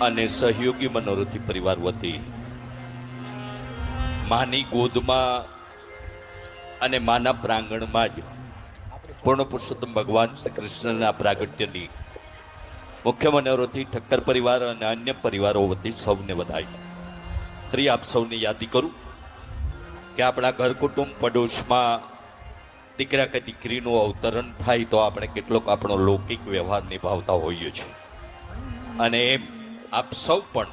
અને સહયોગી મનોરથી પરિવાર વતી. માની ગોદમાં અને માના પ્રાંગણમાં જ પૂર્ણ પુરુષોત્તમ ભગવાન શ્રી કૃષ્ણના પ્રાગટ્યની મુખ્ય મનોરથી ઠક્કર પરિવાર અને અન્ય પરિવારો વતી સૌને વધાઈ ફરી આપ સૌને યાદી કરું કે આપણા ઘર કુટુંબ પડોશમાં દીકરા કે દીકરીનું અવતરણ થાય તો આપણે કેટલોક આપણો લૌકિક વ્યવહાર નિભાવતા હોઈએ છીએ. અને એમ આપ સૌ પણ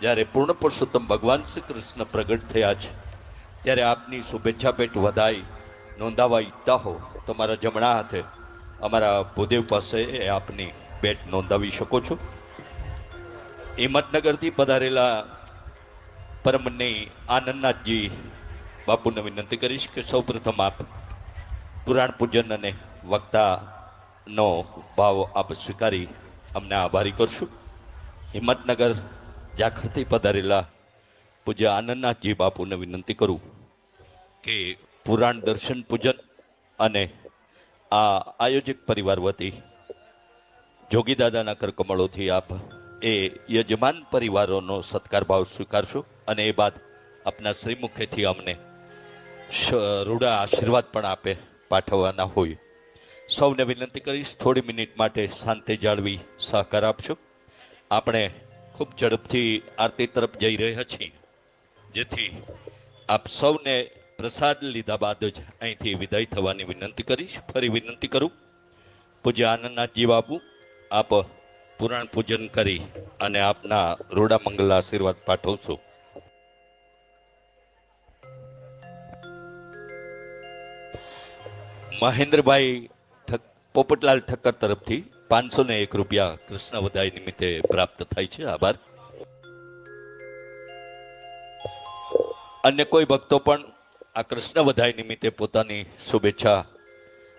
જ્યારે પૂર્ણ પુરુષોત્તમ ભગવાન શ્રી કૃષ્ણ પ્રગટ થયા છે, ત્યારે આપની શુભેચ્છા ભેટ વધાઈ નોંધાવા ઈચ્છતા હો. તો મારા જમણા હાથે અમારા ભૂદેવ પાસે આપની ભેટ નોંધાવી શકો છો. હિંમતનગરથી પધારેલા પરમની આનંદનાથજી બાપુને વિનંતી કરીશ કે સૌપ્રથમ આપ પુરાણ પૂજન અને વક્તાનો ભાવ આપ સ્વીકારી અમને આભારી કરશું. હિંમતનગર જાખરથી પધારેલા પૂજ્ય આનંદનાથજી બાપુને વિનંતી કરું કે પુરાણ દર્શન, પૂજન અને આ આયોજક પરિવાર વતી જોગી દાદાના કરકમળોથી આપ એ યજમાન પરિવારોનો સત્કાર ભાવ સ્વીકારશો અને એ બાદ આપના શ્રીમુખેથી અમને રૂડા આશીર્વાદ પણ આપે પાઠવવાના હોય. સૌને વિનંતી કરીશ, થોડી મિનિટ માટે શાંતિ જાળવી સહકાર આપશો. આપણે ખૂબ ઝડપથી આરતી તરફ જઈ રહ્યા છીએ. જેથી આપ સૌને પ્રસાદ લીધા બાદ જ અહીંથી વિદાય થવાની વિનંતી કરીશ. ફરી વિનંતી કરું. પૂજ્ય આનંદનાથજી બાપુ, આપ પુરાણ પૂજન કરી અને આપના રૂડા મંગલ આશીર્વાદ પાઠવશો. મહેન્દ્રભાઈ પોપટલાલ ઠક્કર તરફથી પાંચસો ને એક રૂપિયા કૃષ્ણ વધાઈ નિમિત્તે પ્રાપ્ત થાય છે. આભાર. અન્ય કોઈ ભક્તો પણ આ કૃષ્ણ વધાઈ નિમિત્તે પોતાની શુભેચ્છા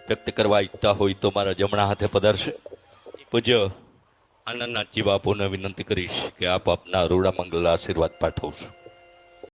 વ્યક્ત કરવા ઈચ્છતા હોય તો મારા જમણા હાથે પધારશે. પૂજ્ય આનંદનાથજી બાપુને વિનંતી કરીશ કે આપ આપના રૂડા મંગલ આશીર્વાદ પાઠવશો.